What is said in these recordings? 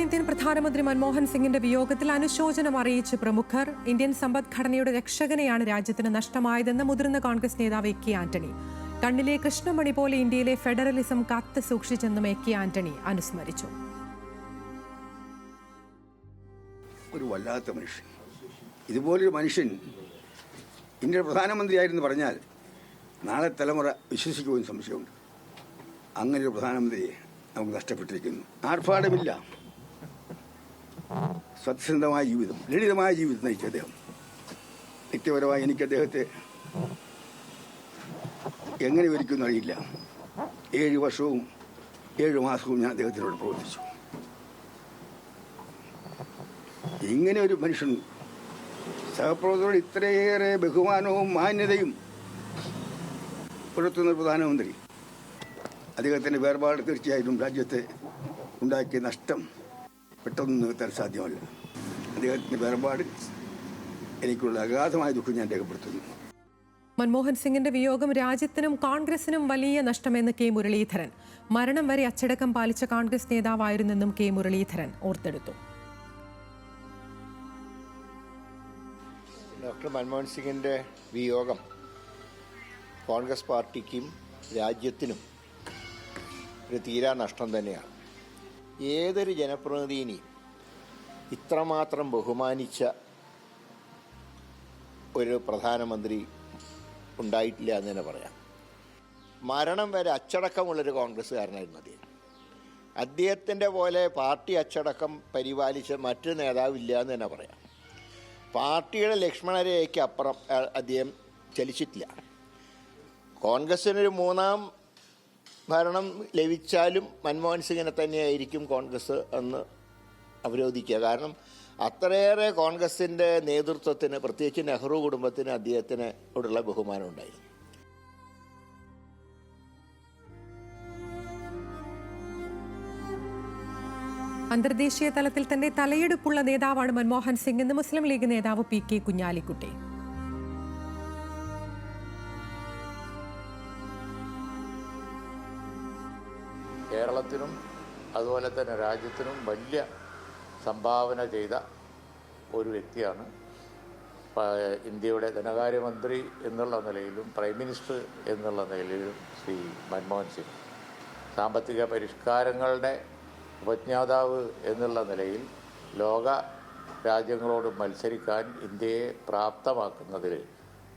Indian പ്രധാനമന്ത്രി മൻമോഹൻ സിംഗിന്റെ വിയോഗത്തിൽ അനുശോചനം അറിയിച്ച് പ്രമുഖർ ഇന്ത്യൻ സമ്പദ്ഘടനയുടെ രക്ഷകനെയാണ് രാജ്യത്തിന് നഷ്ടമായതെന്ന് മുതിർന്ന കോൺഗ്രസ് നേതാവ് എ കെ ആന്റണി. കണ്ണിലെ കൃഷ്ണമണി പോലെ ഇന്ത്യയിലെ ഫെഡറലിസം കാത്തു സൂക്ഷിച്ചെന്നും എ കെ ആന്റണി അനുസ്മരിച്ചു. ഒരു വല്ലാത്ത മനുഷ്യൻ. ഇതുപോലൊരു മനുഷ്യൻ ഇന്ത്യയുടെ പ്രധാനമന്ത്രിയായിരുന്നു പറഞ്ഞാൽ നാളെ തലമുറ വിശ്വസിക്കുമെന്ന് സംശയമുണ്ട്. അങ്ങനെ ഒരു പ്രധാനമന്ത്രിയെ നമുക്ക് നഷ്ടപ്പെട്ടിരിക്കുന്നു. ആർഭാടമില്ല. സത്യസന്ധമായ ജീവിതം ലളിതമായ ജീവിതം നയിച്ചു അദ്ദേഹം. വ്യക്തിപരമായി എനിക്ക് അദ്ദേഹത്തെ എങ്ങനെ വിവരിക്കുമെന്ന് അറിയില്ല. ഏഴ് വർഷവും ഏഴ് മാസവും ഞാൻ അദ്ദേഹത്തിനോട് പ്രവർത്തിച്ചു. ഇങ്ങനെ ഒരു മനുഷ്യൻ സഹപ്രവർത്തകരോട് ഇത്രയേറെ ബഹുമാനവും മാന്യതയും പുലർത്തുന്ന പ്രധാനമന്ത്രി. അദ്ദേഹത്തിന്റെ വേർപാട് തീർച്ചയായിട്ടും രാജ്യത്തെ ഉണ്ടാക്കിയ നഷ്ടം പെട്ടെന്ന് നികത്താൻ സാധ്യമല്ല. അദ്ദേഹത്തിന്റെ വേർപാട് എനിക്കുള്ള അഗാധമായ ദുഃഖം ഞാൻ രേഖപ്പെടുത്തുന്നു. മൻമോഹൻ സിംഗിന്റെ വിയോഗം രാജ്യത്തിനും കോൺഗ്രസിനും വലിയ നഷ്ടമെന്ന് കെ മുരളീധരൻ. മരണം വരെ അച്ചടക്കം പാലിച്ച കോൺഗ്രസ് നേതാവായിരുന്നെന്നും കെ മുരളീധരൻ ഓർത്തെടുത്തു. ഡോക്ടർ മൻമോഹൻ സിംഗിന്റെ വിയോഗം കോൺഗ്രസ് പാർട്ടിക്കും രാജ്യത്തിനും ഒരു തീരാ നഷ്ടം തന്നെയാണ്. ഏതൊരു ജനപ്രതിനിധിയെയും ഇത്രമാത്രം ബഹുമാനിച്ച ഒരു പ്രധാനമന്ത്രി ഉണ്ടായിട്ടില്ല എന്ന് തന്നെ പറയാം. മരണം വരെ അച്ചടക്കമുള്ളൊരു കോൺഗ്രസ്സുകാരനായിരുന്നു അദ്ദേഹം. അദ്ദേഹത്തിന്റെ പോലെ പാർട്ടി അച്ചടക്കം പരിപാലിച്ച മറ്റു നേതാവില്ല എന്ന് തന്നെ പറയാം. പാർട്ടിയുടെ ലക്ഷ്മണരേഖയ്ക്ക് അപ്പുറം അദ്ദേഹം ചലിച്ചിട്ടില്ല. കോൺഗ്രസ്സിനൊരു മൂന്നാം ഭരണം ലഭിച്ചാലും മൻമോഹൻ സിംഗിനെ തന്നെയായിരിക്കും കോൺഗ്രസ് എന്ന് അവരോധിക്കുക. കാരണം അത്രയേറെ കോൺഗ്രസിന്റെ നേതൃത്വത്തിന് പ്രത്യേകിച്ച് നെഹ്റു കുടുംബത്തിന് അദ്ദേഹത്തിന് ഉള്ള ബഹുമാനം ഉണ്ടായിരുന്നു. അന്തർദേശീയ തലത്തിൽ തന്നെ തലയെടുപ്പുള്ള നേതാവാണ് മൻമോഹൻ സിംഗ് എന്ന് മുസ്ലിം ലീഗ് നേതാവ് പി കെ കുഞ്ഞാലിക്കുട്ടി. കേരളത്തിനും അതുപോലെ തന്നെ രാജ്യത്തിനും വലിയ സംഭാവന ചെയ്ത ഒരു വ്യക്തിയാണ്. ഇന്ത്യയുടെ ധനകാര്യമന്ത്രി എന്നുള്ള നിലയിലും പ്രൈം മിനിസ്റ്റർ എന്നുള്ള നിലയിലും ശ്രീ മൻമോഹൻ സിംഗ്. സാമ്പത്തിക പരിഷ്കാരങ്ങളുടെ ഉപജ്ഞാതാവ് എന്നുള്ള നിലയിൽ ലോക രാജ്യങ്ങളോട് മത്സരിക്കാൻ ഇന്ത്യയെ പ്രാപ്തമാക്കുന്നതിൽ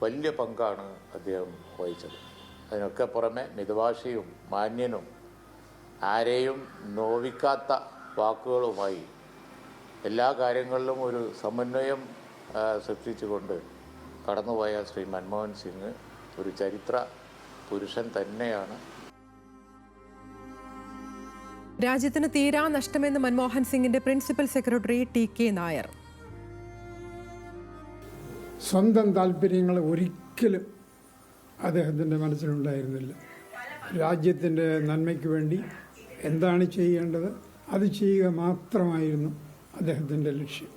വലിയ പങ്കാണ് അദ്ദേഹം വഹിച്ചത്. അതിനൊക്കെ പുറമെ മിതഭാഷയും മാന്യനും ആരെയും നോവിക്കാത്ത വാക്കുകളുമായി എല്ലാ കാര്യങ്ങളിലും ഒരു സമന്വയം സൃഷ്ടിച്ചുകൊണ്ട് കടന്നുപോയ ശ്രീ മൻമോഹൻ സിംഗ് ഒരു ചരിത്ര പുരുഷൻ തന്നെയാണ്. രാജ്യത്തിന് തീരാ നഷ്ടമെന്ന് മൻമോഹൻ സിംഗിന്റെ principal secretary T K Nair. സ്വന്തം താല്പര്യങ്ങൾ ഒരിക്കലും അദ്ദേഹത്തിന്റെ മനസ്സിലുണ്ടായിരുന്നില്ല. രാജ്യത്തിന്റെ നന്മയ്ക്ക് വേണ്ടി എന്താണ് ചെയ്യേണ്ടത്? അത് ചെയ്യുക മാത്രമായിരുന്നു അദ്ദേഹത്തിന്റെ ലക്ഷ്യം.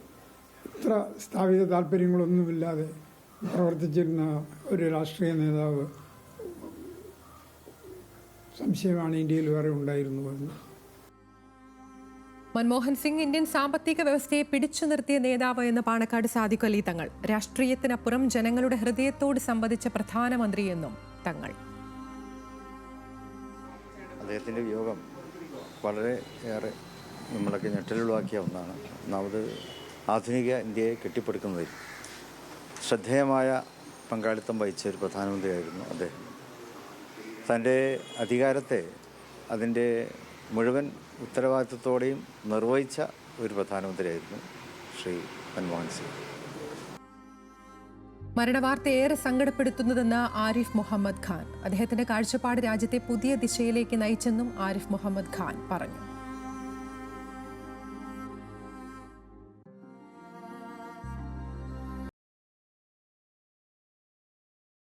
ഇത്ര സ്ഥാപിത താല്പര്യങ്ങളൊന്നുമില്ലാതെ പ്രവർത്തിച്ചിരുന്ന ഒരു രാഷ്ട്രീയ നേതാവ് സംശയമാണ് ഇന്ത്യയിൽ വേറെ ഉണ്ടായിരുന്നു എന്ന്. മൻമോഹൻ സിംഗ് ഇന്ത്യൻ സാമ്പത്തിക വ്യവസ്ഥയെ പിടിച്ചു നിർത്തിയ നേതാവ് എന്ന് പാണക്കാട് സാദിഖ് അലി തങ്ങൾ. രാഷ്ട്രീയത്തിനപ്പുറം ജനങ്ങളുടെ ഹൃദയത്തോട് സംബന്ധിച്ച പ്രധാനമന്ത്രിയെന്നും തങ്ങൾ. അദ്ദേഹത്തിന്റെ വിയോഗം വളരെ ഏറെ നമ്മളൊക്കെ ഞെട്ടലുളവാക്കിയ ഒന്നാണ്. ഒന്നാമത് ആധുനിക ഇന്ത്യയെ കെട്ടിപ്പടുക്കുന്നതിൽ ശ്രദ്ധേയമായ പങ്കാളിത്തം വഹിച്ച ഒരു പ്രധാനമന്ത്രിയായിരുന്നു അദ്ദേഹം. തന്റെ അധികാരത്തെ അതിന്റെ മുഴുവൻ ഉത്തരവാദിത്വത്തോടെയും നിർവഹിച്ച ഒരു പ്രധാനമന്ത്രിയായിരുന്നു ശ്രീ മൻമോഹൻ സിംഗ്. മരണവാർത്ത ഏറെ സങ്കടപ്പെടുത്തുന്നതെന്ന് ആരിഫ് മുഹമ്മദ് ഖാൻ. അദ്ദേഹത്തിന്റെ കാഴ്ചപ്പാട് രാജ്യത്തെ പുതിയ ദിശയിലേക്ക് നയിച്ചെന്നും ആരിഫ് മുഹമ്മദ് ഖാൻ പറഞ്ഞു.